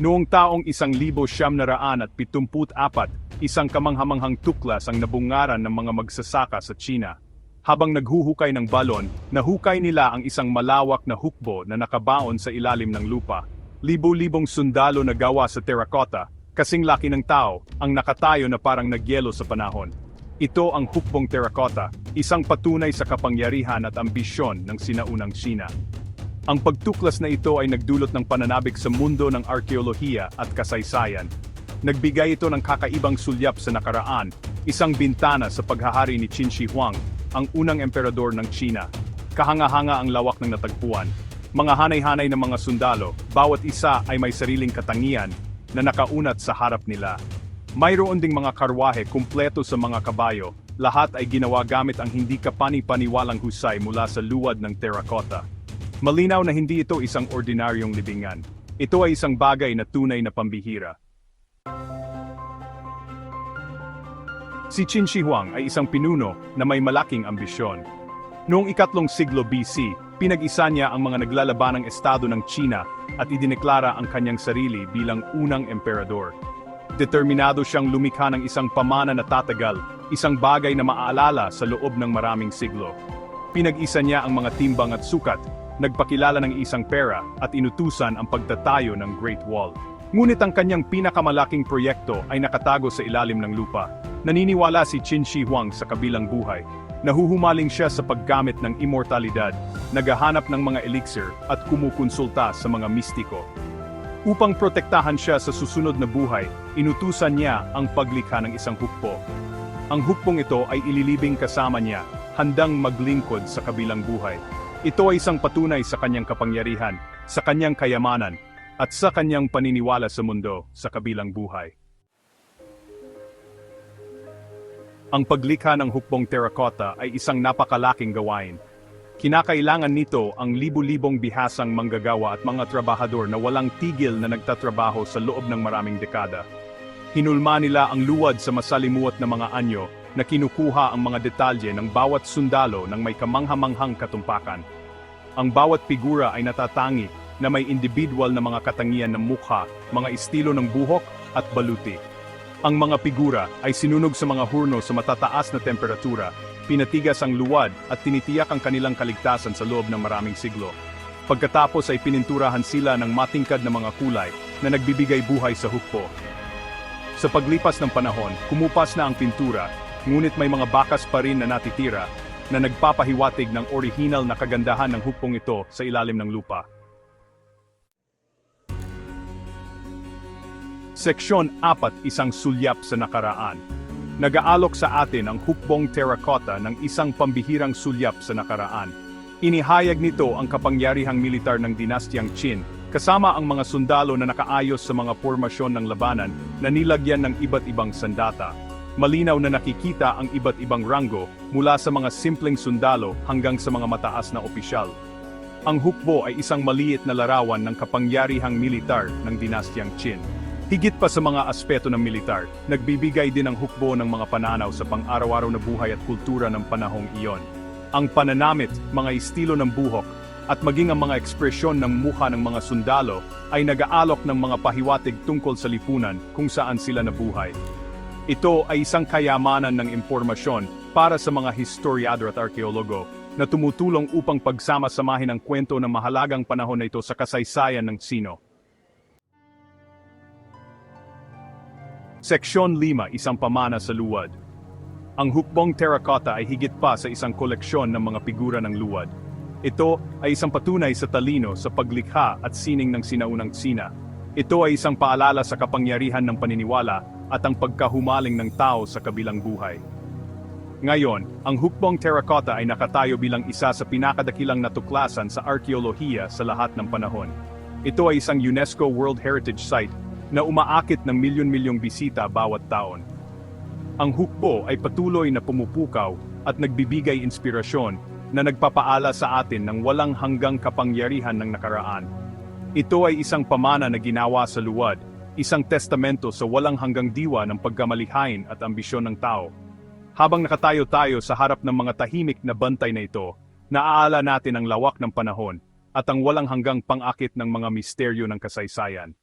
Noong taong isang libo siyam na raan at pitumput apat, isang kamanghamanghang tuklas ang nabungaran ng mga magsasaka sa China. Habang naghuhukay ng balon, nahukay nila ang isang malawak na hukbo na nakabaon sa ilalim ng lupa. Libo-libong sundalo na gawa sa terracotta, kasing laki ng tao, ang nakatayo na parang nagyelo sa panahon. Ito ang hukbong terracotta, isang patunay sa kapangyarihan at ambisyon ng sinaunang China. Ang pagtuklas na ito ay nagdulot ng pananabik sa mundo ng arkeolohiya at kasaysayan. Nagbigay ito ng kakaibang sulyap sa nakaraan, isang bintana sa paghahari ni Qin Shi Huang, ang unang emperador ng China. Kahanga-hanga ang lawak ng natagpuan. Mga hanay-hanay ng mga sundalo, bawat isa ay may sariling katangian na nakaunat sa harap nila. Mayroon ding mga karwahe kumpleto sa mga kabayo, lahat ay ginawa gamit ang hindi kapani-paniwalang husay mula sa luwad ng terracotta. Malinaw na hindi ito isang ordinaryong libingan. Ito ay isang bagay na tunay na pambihira. Si Qin Shi Huang ay isang pinuno na may malaking ambisyon. Noong ikatlong siglo BC, pinag-isa niya ang mga naglalabanang estado ng China at idineklara ang kanyang sarili bilang unang emperador. Determinado siyang lumikha ng isang pamana na tatagal, isang bagay na maaalala sa loob ng maraming siglo. Pinag-isa niya ang mga timbang at sukat, nagpakilala ng isang pera at inutusan ang pagtatayo ng Great Wall. Ngunit ang kanyang pinakamalaking proyekto ay nakatago sa ilalim ng lupa. Naniniwala si Qin Shi Huang sa kabilang buhay. Nahuhumaling siya sa paggamit ng immortalidad, naghahanap ng mga elixir at kumukonsulta sa mga mistiko. Upang protektahan siya sa susunod na buhay, inutusan niya ang paglikha ng isang hukbo. Ang hukbong ito ay ililibing kasama niya, handang maglingkod sa kabilang buhay. Ito ay isang patunay sa kanyang kapangyarihan, sa kanyang kayamanan, at sa kanyang paniniwala sa mundo sa kabilang buhay. Ang paglikha ng hukbong terracotta ay isang napakalaking gawain. Kinakailangan nito ang libu-libong bihasang manggagawa at mga trabahador na walang tigil na nagtatrabaho sa loob ng maraming dekada. Hinulma nila ang luwad sa masalimuot na mga anyo na kinukuha ang mga detalye ng bawat sundalo ng may kamanghamanghang katumpakan. Ang bawat figura ay natatangi na may individual na mga katangian ng mukha, mga estilo ng buhok at baluti. Ang mga figura ay sinunog sa mga hurno sa matataas na temperatura, pinatigas ang luwad at tinitiyak ang kanilang kaligtasan sa loob ng maraming siglo. Pagkatapos ay pininturahan sila ng matingkad na mga kulay na nagbibigay buhay sa hukbo. Sa paglipas ng panahon, kumupas na ang pintura, ngunit may mga bakas pa rin na natitira na nagpapahiwatig ng orihinal na kagandahan ng hukbong ito sa ilalim ng lupa. Seksyon 4 Isang sulyap sa nakaraan. Nagaalok sa atin ang hukbong terracotta ng isang pambihirang sulyap sa nakaraan. Inihayag nito ang kapangyarihang militar ng dinastyang Qin, kasama ang mga sundalo na nakaayos sa mga formasyon ng labanan na nilagyan ng iba't ibang sandata. Malinaw na nakikita ang iba't ibang ranggo mula sa mga simpleng sundalo hanggang sa mga mataas na opisyal. Ang hukbo ay isang maliit na larawan ng kapangyarihang militar ng dinastyang Qin. Higit pa sa mga aspeto ng militar, nagbibigay din ang hukbo ng mga pananaw sa pang-araw-araw na buhay at kultura ng panahong iyon. Ang pananamit, mga estilo ng buhok, at maging ang mga ekspresyon ng mukha ng mga sundalo ay nag-aalok ng mga pahiwatig tungkol sa lipunan kung saan sila nabuhay. Ito ay isang kayamanan ng impormasyon para sa mga historiador at arkeologo na tumutulong upang pagsama-samahin ang kwento ng mahalagang panahon na ito sa kasaysayan ng Sino. Seksyon 5 Isang pamana sa luwad Ang hukbong terracotta ay higit pa sa isang koleksyon ng mga figura ng luwad. Ito ay isang patunay sa talino sa paglikha at sining ng sinaunang Sina. Ito ay isang paalala sa kapangyarihan ng paniniwala at ang pagkahumaling ng tao sa kabilang buhay. Ngayon, ang hukbong terracotta ay nakatayo bilang isa sa pinakadakilang natuklasan sa arkeolohiya sa lahat ng panahon. Ito ay isang UNESCO World Heritage Site na umaakit ng milyon-milyong bisita bawat taon. Ang hukbo ay patuloy na pumupukaw at nagbibigay inspirasyon na nagpapaala sa atin ng walang hanggang kapangyarihan ng nakaraan. Ito ay isang pamana na ginawa sa luwad, isang testamento sa walang hanggang diwa ng pagkamalihain at ambisyon ng tao. Habang nakatayo tayo sa harap ng mga tahimik na bantay na ito, naaala natin ang lawak ng panahon at ang walang hanggang pangakit ng mga misteryo ng kasaysayan.